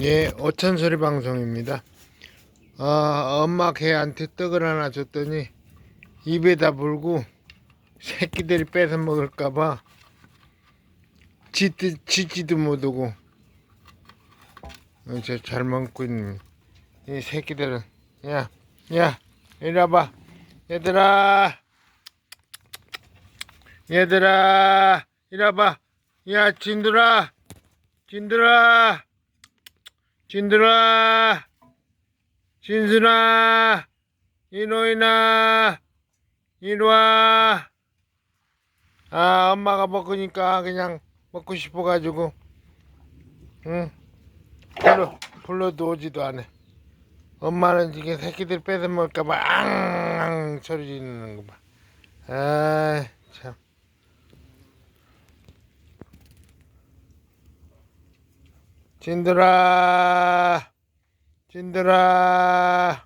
예, 오천소리 방송입니다. 어, 엄마 개한테 떡을 하나 줬더니 입에다 물고 새끼들이 뺏어 먹을까봐 짖지, 짖지도 못하고 어, 저잘 먹고 있는 이 새끼들은 야, 야, 이리 와봐. 얘들아, 얘들아, 이리 와봐. 야, 진들아, 진들아. 진들아 진순아 이노이나 이리와 아 엄마가 먹으니까 그냥 먹고 싶어가지고 응. 불러 불러도 오지도 않아. 엄마는 이게 새끼들 뺏어 먹을까봐 앙앙 소리 지르는 거봐 아 진들아 진들아